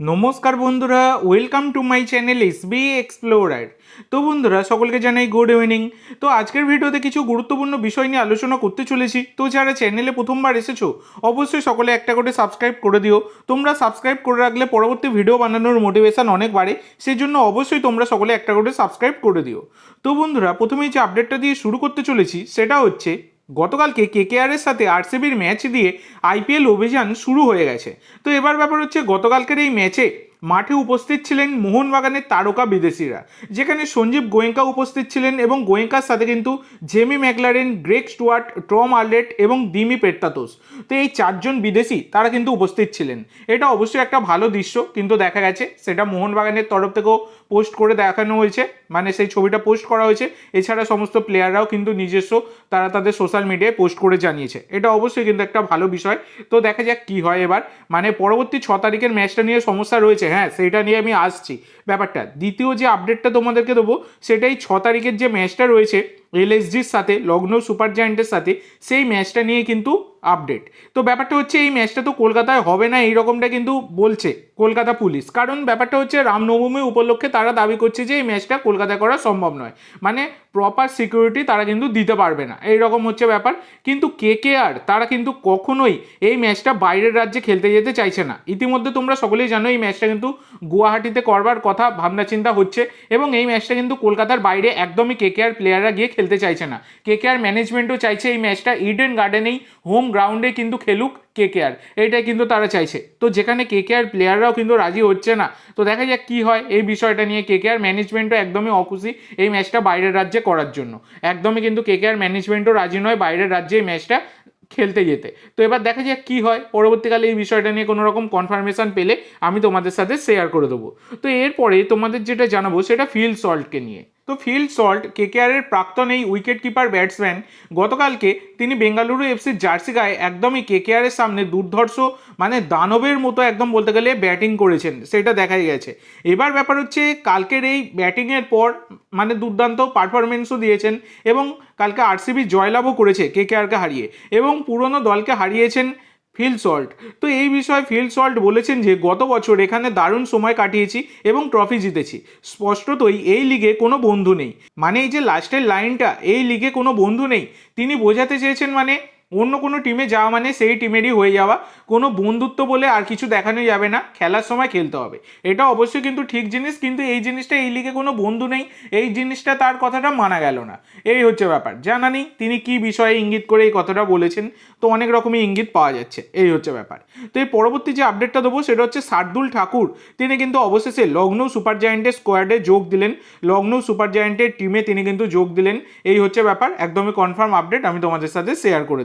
নমস্কার বন্ধুরা welcome to my channel S B explorer তো বন্ধুরা, সকলকে জানাই গুড ইভিনিং তো আজকের ভিডিওতে কিছু গুরুত্বপূর্ণ বিষয় নিয়ে আলোচনা করতে চলেছি। তো যারা চ্যানেলে প্রথমবার এসেছ, অবশ্যই সকলে একটা করে সাবস্ক্রাইব করে দিও। তোমরা সাবস্ক্রাইব করে রাখলে পরবর্তী ভিডিও বানানোর মোটিভেশন অনেক বাড়ে সেই জন্য অবশ্যই তোমরা সকলে একটা করে সাবস্ক্রাইব করে দিও। তো বন্ধুরা, প্রথমেই যে আপডেটটা দিয়ে শুরু করতে চলেছি, সেটা হচ্ছে গতকালকে কেকেআরের সাথে আরসিবির ম্যাচ দিয়ে আইপিএল অভিযান শুরু হয়ে গেছে। তো এবার ব্যাপার হচ্ছে গতকালকের এই ম্যাচে মাঠে উপস্থিত ছিলেন মোহনবাগানের তারকা বিদেশিরা। যেখানে সঞ্জীব গোয়েঙ্কা উপস্থিত ছিলেন এবং গোয়েঙ্কার সাথে কিন্তু Jamie McLaren Greg Stewart Tom Aldred এবং দিমি পেট্টাতোস তো এই চারজন বিদেশি তারা কিন্তু উপস্থিত ছিলেন। এটা অবশ্যই একটা ভালো দৃশ্য, কিন্তু দেখা গেছে সেটা মোহনবাগানের তরফ থেকেও পোস্ট করে দেখানো হয়েছে। মানে সেই ছবিটা পোস্ট করা হয়েছে। এছাড়া সমস্ত প্লেয়াররাও কিন্তু নিজস্ব তারা তাদের সোশ্যাল মিডিয়ায় পোস্ট করে জানিয়েছে। এটা অবশ্যই কিন্তু একটা ভালো বিষয়। তো দেখা যাক কি হয় এবার। মানে পরবর্তী ছ তারিখের ম্যাচটা নিয়ে সমস্যা রয়েছে। হ্যাঁ সেটা নিয়ে আমি আসছি। ব্যাপারটা, দ্বিতীয় যে আপডেটটা তোমাদেরকে দেবো, সেটাই ছ তারিখের যে ম্যাচটা রয়েছে এলএসজির সাথে, লগ্ন সুপার জায়েন্টের সাথে, সেই ম্যাচটা নিয়ে কিন্তু আপডেট তো ব্যাপারটা হচ্ছে এই ম্যাচটা তো কলকাতায় হবে না, এইরকমটা কিন্তু বলছে কলকাতা পুলিশ। কারণ ব্যাপারটা হচ্ছে রামনবমী উপলক্ষে তারা দাবি করছে যে এই ম্যাচটা কলকাতায় করা সম্ভব নয়। মানে প্রপার সিকিউরিটি তারা কিন্তু দিতে পারবে না। এইরকম হচ্ছে ব্যাপার। কিন্তু কে কে আর তারা কিন্তু কখনোই এই ম্যাচটা বাইরের রাজ্যে খেলতে যেতে চাইছে না। ইতিমধ্যে তোমরা সকলেই জানো এই ম্যাচটা কিন্তু গুয়াহাটিতে করবার কথা ভাবনা চিন্তা হচ্ছে এবং এই ম্যাচটা কিন্তু কলকাতার বাইরে একদমই কে কে আর প্লেয়াররা গিয়ে খেলতে চাইছে না। কে কে আর ম্যানেজমেন্টও চাইছে এই ম্যাচটা ইডেন গার্ডেনেই হোম গ্রাউন্ডে কিন্তু খেলুক কে কে আর এটাই কিন্তু তারা চাইছে। তো যেখানে কে কে আর প্লেয়াররাও কিন্তু রাজি হচ্ছে না। তো দেখা যাক কি হয় এই বিষয়টা নিয়ে কে কে আর ম্যানেজমেন্টও একদমই অখুশি এই ম্যাচটা বাইরের রাজ্যে করার জন্য। একদমই কিন্তু কে কে আর ম্যানেজমেন্টও রাজি নয়, বাইরের রাজ্যে এই ম্যাচটা খেলতে যেতে। তো এবার দেখা যাক কী হয়। পরবর্তীকালে এই বিষয়টা নিয়ে কোনো রকম কনফার্মেশন পেলে আমি তোমাদের সাথে শেয়ার করে দেবো। তো এরপরে তোমাদের যেটা জানাব সেটা ফিল্ড সল্টকে নিয়ে। তো ফিল্ড সল্ট কেকেআরের প্রাক্তন এই উইকেট কিপার ব্যাটসম্যান গতকালকে তিনি বেঙ্গালুরু এফসির জার্সি গায়ে একদমই কেকেআরের সামনে দুর্ধর্ষ মানে দানবের মতো একদম বলতে গেলে ব্যাটিং করেছেন, সেটা দেখাই গেছে। এবার ব্যাপার হচ্ছে কালকের এই ব্যাটিংয়ের পর মানে দুর্দান্ত পারফরমেন্সও দিয়েছেন এবং কালকে আরসিবি জয়লাভও করেছে কে কেকেআরকে হারিয়ে এবং পুরনো দলকে হারিয়েছেন ফিল সল্ট তো এই বিষয়ে ফিল সল্ট বলেছেন যে, গত বছর এখানে দারুণ সময় কাটিয়েছি এবং ট্রফি জিতেছি। স্পষ্টতই এই লিগে কোনো বন্ধু নেই। মানে এই যে লাস্টের লাইনটা এই লিগে কোনো বন্ধু নেই। তিনি বোঝাতে চেয়েছেন মানে অন্য কোনো টিমে যাওয়া মানে সেই টিমেরই হয়ে যাওয়া। কোনো বন্ধুত্ব বলে আর কিছু দেখানো যাবে না। খেলার সময় খেলতে হবে। এটা অবশ্যই কিন্তু ঠিক জিনিস, কিন্তু এই জিনিসটা এই লিগে কোনো বন্ধু নেই। এই জিনিসটা তার কথাটা মানা গেল না। এই হচ্ছে ব্যাপার। জানা নেই তিনি কি বিষয়ে ইঙ্গিত করে এই কথাটা বলেছেন। তো অনেক রকমই ইঙ্গিত পাওয়া যাচ্ছে। এই হচ্ছে ব্যাপার। তো এই পরবর্তী যে আপডেটটা দেবো সেটা হচ্ছে শার্দুল ঠাকুর। তিনি কিন্তু অবশেষে লখনৌ সুপার জায়েন্টের স্কোয়াডে যোগ দিলেন। লখনৌ সুপার জায়েন্টের টিমে তিনি কিন্তু যোগ দিলেন। এই হচ্ছে ব্যাপার। একদমই কনফার্ম আপডেট আমি তোমাদের সাথে শেয়ার করে